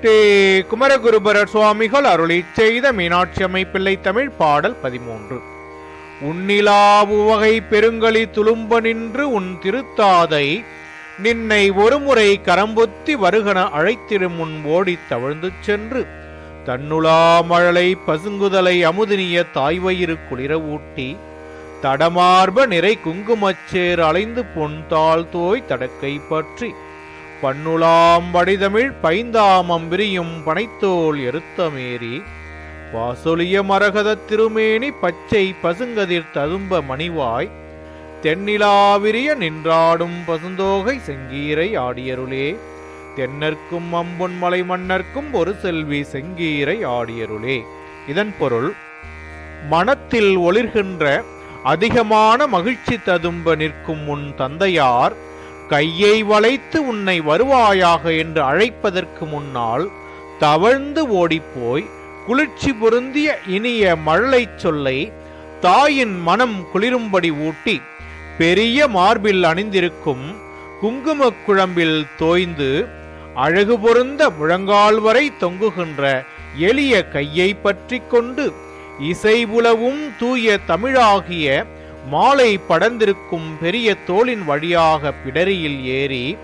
ஸ்ரீ குமரகுருபரர் சுவாமிகள் அருளி செய்த மீனாட்சி அமைப்பிள்ளை தமிழ் பாடல் பதிமூன்று. உன்னிலாவுவகை பெருங்கலி துளும்ப நின்று உன் திருத்தாதை நின்னை ஒருமுறை கரம்பொத்தி வருகன அழைத்திடும் முன் ஓடித் தவழ்ந்து சென்று. தன்னுளாமழலை பசுங்குதலை அமுதினிய தாய்வயிறு குளிர ஊட்டி. தடமார்ப நிறை குங்குமச்சேர் அலைந்து பொன்தாள் தோய் தடக்கை பற்றி. பண்ணுலாம் வடிதமிழ் பைந்தாமம் விரியும் பனைத்தோல் எருத்தமேறி வாசொலிய மரகத திருமேனி பச்சை பசுங்கதிர் ததும்ப மணிவாய் தென்னிலாவிரிய நின்றாடும் பசுந்தோகை செங்கீரை ஆடியருளே தென்னர்க்கும் அம்பொன் மலை மன்னர்க்கும் ஒரு செல்வி செங்கீரை ஆடியருளே. இதன் பொருள் மனத்தில் ஒளிர்கின்ற அதிகமான மகிழ்ச்சி ததும்ப நிற்கும் உன் தந்தையார் கையை வளைத்து உன்னை வருவாயாக என்று அழைப்பதற்கு முன்னால் தவழ்ந்து ஓடிப்போய் குளிர்ச்சி பொருந்திய இனிய மழலைச் சொல்லை தாயின் மனம் குளிரும்படி ஊட்டி பெரிய மார்பில் அணிந்திருக்கும் குங்குமக் குழம்பில் தோய்ந்து அழகு பொருந்த முழங்கால் வரை தொங்குகின்ற எளிய கையை பற்றி கொண்டு இசைபுலவும் தூய தமிழாகிய மாலை படர்ந்திருக்கும் பெரிய தோளின் வழியாக பிடரியில் ஏறி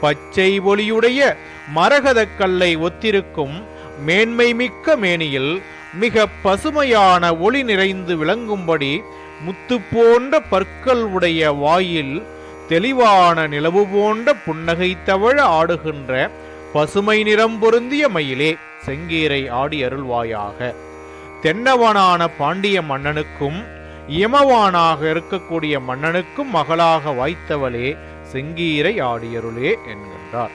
பச்சை ஒளியுடைய மரகதக் கல்லை ஒத்திருக்கும் மேன்மை மிக்க மேனியில் மிக பசுமையான ஒளி நிறைந்து விளங்கும்படி முத்து போன்ற பற்கள் உடைய வாயில் தெளிவான நிலவு போன்ற புன்னகை தவழ ஆடுகின்ற பசுமை நிறம் பொருந்திய மயிலே செங்கீரை ஆடி அருள்வாயாக. தென்னவனான பாண்டிய மன்னனுக்கும் இமவானாக இருக்கக்கூடிய மன்னனுக்கும் மகளாக வாய்த்தவளே செங்கீரை ஆடியருளே என்கின்றார்.